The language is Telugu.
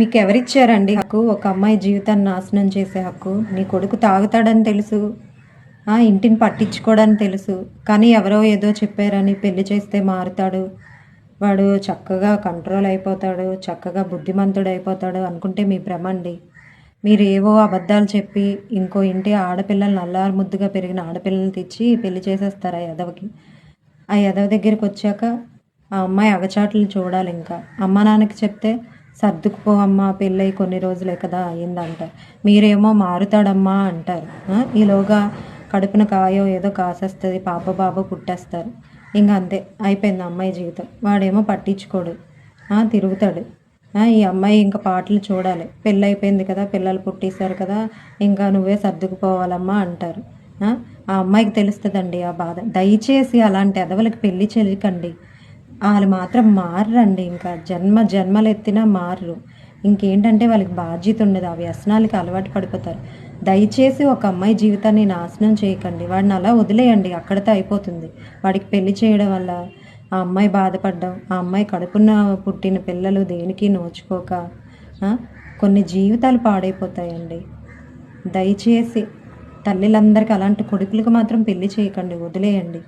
మీకు ఎవరిచ్చారండి హక్కు? ఒక అమ్మాయి జీవితాన్ని నాశనం చేసే హక్కు? నీ కొడుకు తాగుతాడని తెలుసు. ఆ, ఇంటిని పట్టించుకోడని తెలుసు. కానీ ఎవరో ఏదో చెప్పారని పెళ్ళి చేస్తే మారుతాడు. వాడు చక్కగా కంట్రోల్ అయిపోతాడు చక్కగా బుద్ధిమంతుడు అయిపోతాడు అనుకుంటే మీ భ్రమ అండి. మీరు ఏవో అబద్ధాలు చెప్పి ఇంకో ఇంటి ఆడపిల్లల్ని అల్లారు ముద్దుగా పెరిగిన ఆడపిల్లల్ని తెచ్చి పెళ్ళి చేసేస్తారు ఆ యదవకి? ఆ యదవ దగ్గరికి వచ్చాక ఆ అమ్మాయి అగచాట్లు చూడాలి ఇంకా అమ్మ నాన్నకి చెప్తే సర్దుకుపో అమ్మా పెళ్ళయి కొన్ని రోజులే కదా అయిందంటారు మీరేమో మారుతాడమ్మా అంటారు. ఈలోగా కడుపున కాయో ఏదో కాసేస్తుంది పాప బాబు పుట్టేస్తారు. ఇంకా అంతే అయిపోయింది అమ్మాయి జీవితం. వాడేమో పట్టించుకోడు. తిరుగుతాడు. ఈ అమ్మాయి ఇంకా పాటలు చూడాలి. పెళ్ళి అయిపోయింది కదా పిల్లలు పుట్టేశారు కదా ఇంకా నువ్వే సర్దుకుపోవాలమ్మా అంటారు. ఆ, అమ్మాయికి తెలుస్తుందండి ఆ బాధ. దయచేసి అలాంటి ఎదవలకి పెళ్ళి చెల్లికండి వాళ్ళు మాత్రం మారండి ఇంకా జన్మ జన్మలు ఎత్తినా మారరు. ఇంకేంటంటే వాళ్ళకి బాధ్యత ఉండదు. ఆ వ్యసనాలకి అలవాటు పడిపోతారు. దయచేసి ఒక అమ్మాయి జీవితాన్ని నాశనం చేయకండి. వాడిని అలా వదిలేయండి. అక్కడితో అయిపోతుంది. వాడికి పెళ్ళి చేయడం వల్ల ఆ అమ్మాయి బాధపడ్డం ఆ అమ్మాయి కడుపున పుట్టిన పిల్లలు దేనికి నోచుకోక కొన్ని జీవితాలు పాడైపోతాయండి. దయచేసి తల్లిలందరికీ అలాంటి కొడుకులకు మాత్రం పెళ్ళి చేయకండి. వదిలేయండి.